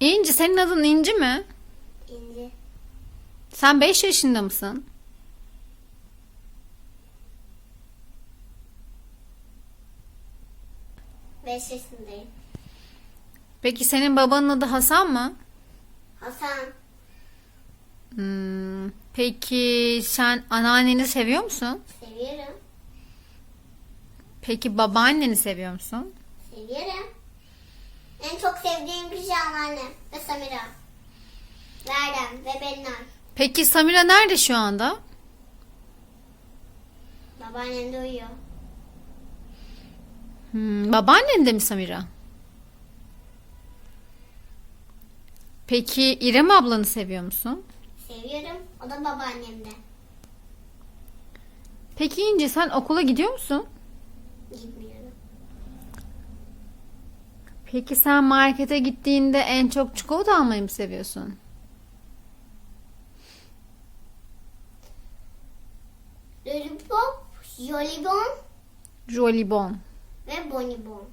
İnci senin adın İnci mi? İnci. Sen 5 yaşında mısın? Beş yaşındayım. Peki senin babanın adı Hasan mı? Hasan. Hmm, peki sen anneanneni seviyor musun? Seviyorum. Peki babaanneni seviyor musun? Seviyorum. En çok sevdiğim kişi anneannem ve Samira. Verdem ve Bennar. Peki Samira nerede şu anda? Babaannem de uyuyor. Hmm, babaannen de mi Samira? Peki İrem ablanı seviyor musun? Seviyorum. O da babaannemde. Peki İnci sen okula gidiyor musun? Gitmiyorum. Peki sen markete gittiğinde en çok çikolata almayı mı seviyorsun? Lollipop, Jolibon Jolibon. ve Bonibon.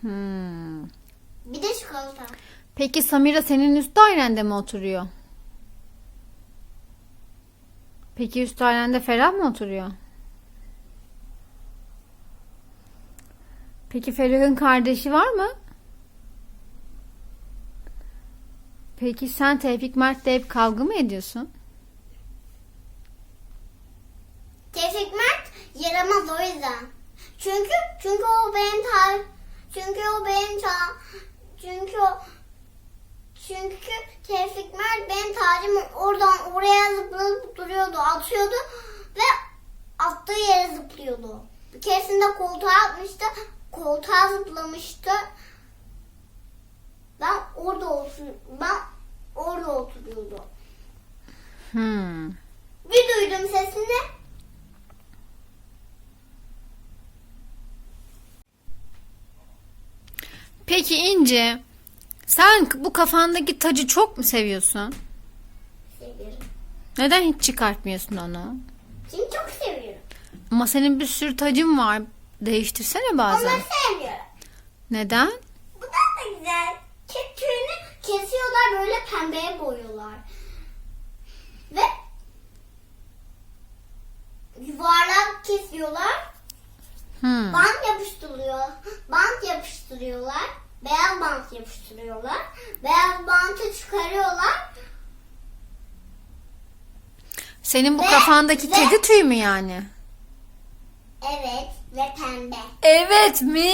Hmm. Bir de çikolata. Peki Samira senin üst dairende mi oturuyor? Peki üst dairende Ferah mı oturuyor? Peki Ferah'ın kardeşi var mı? Peki sen Tevfik Mert'le hep kavga mı ediyorsun? Tevfik Mert yaramaz o yüzden. Çünkü çünkü o benim tar çünkü o benim ta çünkü o çünkü Tevfik Mert benim tacımı oradan oraya zıplayıp duruyordu, atıyordu ve attığı yere zıplıyordu. Bir keresinde koltuğa atmıştı, koltuğa zıplamıştı. Ben orada otur ben orada oturuyordum. Hmm. Bir duydum sesini. Peki İnce, sen bu kafandaki tacı çok mu seviyorsun? Seviyorum. Neden hiç çıkartmıyorsun onu? Çünkü çok seviyorum. Ama senin bir sürü tacın var. Değiştirsene bazen. Onları sevmiyorum. Neden? Bu da da güzel. Tüyünü kesiyorlar böyle pembeye boyuyorlar. Ve yuvarlak kesiyorlar. Hmm. Bant yapıştırıyor. Bant yapıştırıyorlar. Beyaz bant yapıştırıyorlar. Beyaz bantı çıkarıyorlar. Senin bu Ve- kafandaki ve- kedi tüyü mü yani? Evet ve pembe. Evet mi?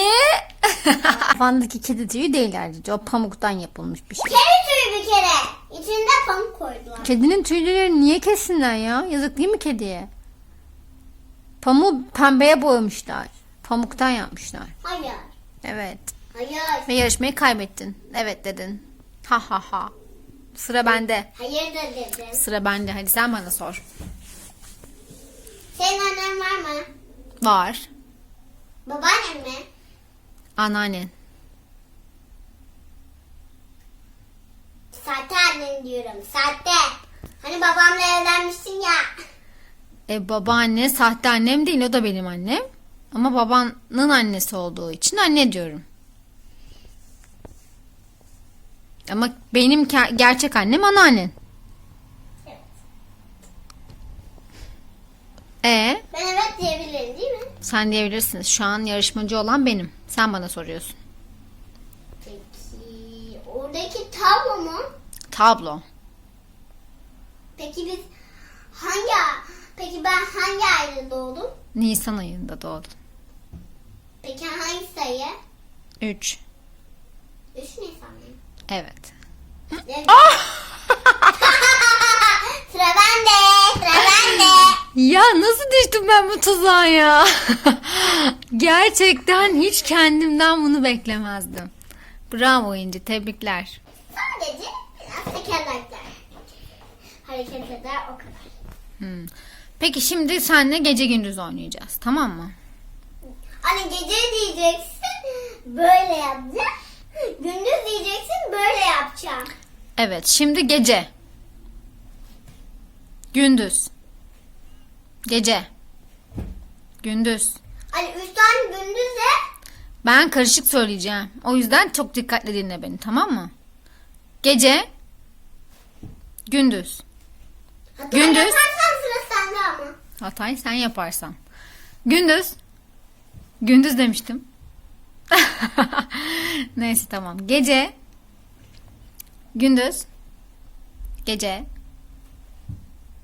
Kafandaki kedi tüyü değil ayrıca. O pamuktan yapılmış bir şey. Kedi tüyü bir kere. İçinde pamuk koydular. Kedinin tüyleri niye kessinler ya? Yazık değil mi kediye? Pamuğu pembeye boyamışlar. Pamuktan yapmışlar. Hayır. Evet. Hayır. Ve yarışmayı kaybettin. Evet dedin. Ha ha ha. Sıra bende. Hayır da dedim. Sıra bende. Hadi sen bana sor. Senin annen var mı? Var. Babaannen mi? Anneannen. Sahte annen diyorum. Sahte. Hani babamla evlenmiştin ya. E babaanne sahte annem değil o da benim annem. Ama babanın annesi olduğu için anne diyorum. Ama benim gerçek annem anneannen. E Ben evet diyebilirim değil mi? sen diyebilirsiniz. Şu an yarışmacı olan benim. Sen bana soruyorsun. Peki oradaki tablo mu? Tablo. Peki biz hangi Peki ben hangi ayda doğdum? Nisan ayında doğdun. Peki hangi sayı? 3. 3 Nisan mı? Evet. Ah! sıra bende. Sıra. Ya nasıl düştüm ben bu tuzağa ya? Gerçekten hiç kendimden bunu beklemezdim. Bravo İnci, tebrikler. Sadece biraz tekerlekler. Hareket eder o kadar. Hmm. Peki şimdi senle gece gündüz oynayacağız, tamam mı? Hani gece diyeceksin böyle yapacağım. Gündüz diyeceksin böyle yapacağım. Evet, şimdi gece. Gündüz. Gece. Gündüz. Hani üç tane gündüz de Ben karışık söyleyeceğim. O yüzden çok dikkatli dinle beni, tamam mı? Gece. Gündüz. Hatta Gündüz. yaparsan sıra sende ama. Hatay sen yaparsan. Gündüz. Gündüz demiştim. Neyse tamam. Gece. Gündüz. Gece.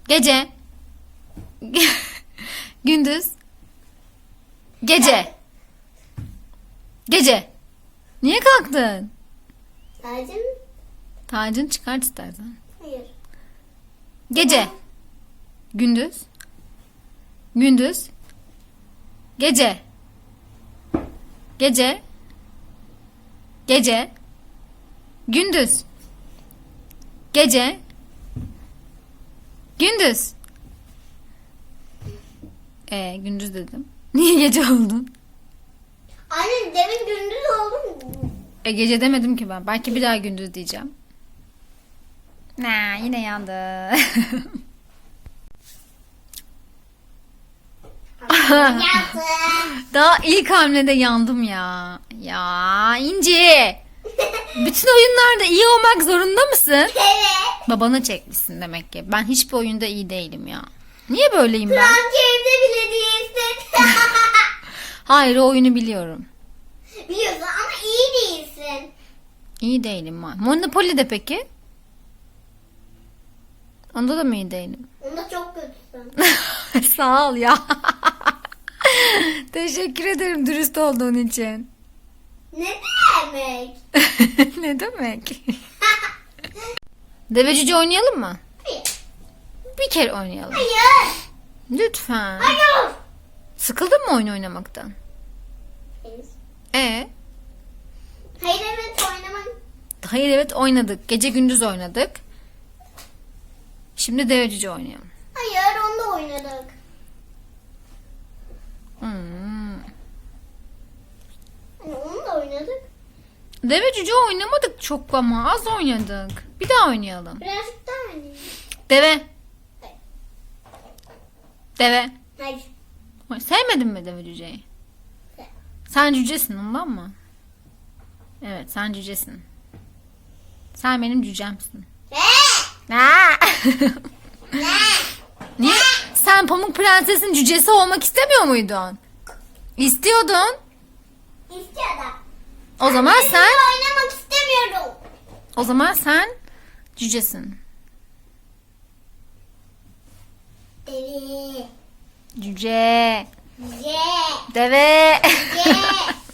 Gece. Gündüz. Gece. Gece. Niye kalktın? Tacın? Tacını çıkart istersen. Hayır. Gece. Gündüz. Gündüz. Gece. Gece. Gece. Gündüz. Gece. Gündüz. Ee, gündüz dedim. Niye gece oldun? Anne demin gündüz oldu mu? E gece demedim ki ben. Belki bir daha gündüz diyeceğim. Na yine yandı. Daha ilk hamlede yandım ya. Ya İnci. Bütün oyunlarda iyi olmak zorunda mısın? evet. Babana çekmişsin demek ki. Ben hiçbir oyunda iyi değilim ya. Niye böyleyim ben? Sanki evde bile değilsin. Hayır o oyunu biliyorum. Biliyorsun ama iyi değilsin. İyi değilim. Monopoly de peki? Onda da mı iyi değilim? Onda çok kötüsün. Sağ ol ya. Teşekkür ederim dürüst olduğun için. Ne demek? ne demek? Deve cüce oynayalım mı? Hayır. Bir kere oynayalım. Hayır. Lütfen. Hayır. Sıkıldın mı oyun oynamaktan? E Hayır evet oynamak. Hayır evet oynadık. Gece gündüz oynadık. Şimdi deve cüce oynayalım. Hayır onda oynadık. Hmm. Hani onu da oynadık. Deve cüce oynamadık çok ama az oynadık. Bir daha oynayalım. Birazcık daha oynayalım. Deve. Deve. Hayır. Sevmedin mi deve cüceyi? Sen cücesin ondan mı? Evet sen cücesin. Sen benim cücemsin. Ne? Ne? Niye? Sen Pamuk Prenses'in cücesi olmak istemiyor muydun? İstiyordun. İstiyorum. O zaman Ben sen oynamak istemiyorum. o zaman sen cücesin. Cüce. Ce. Deve. Ce.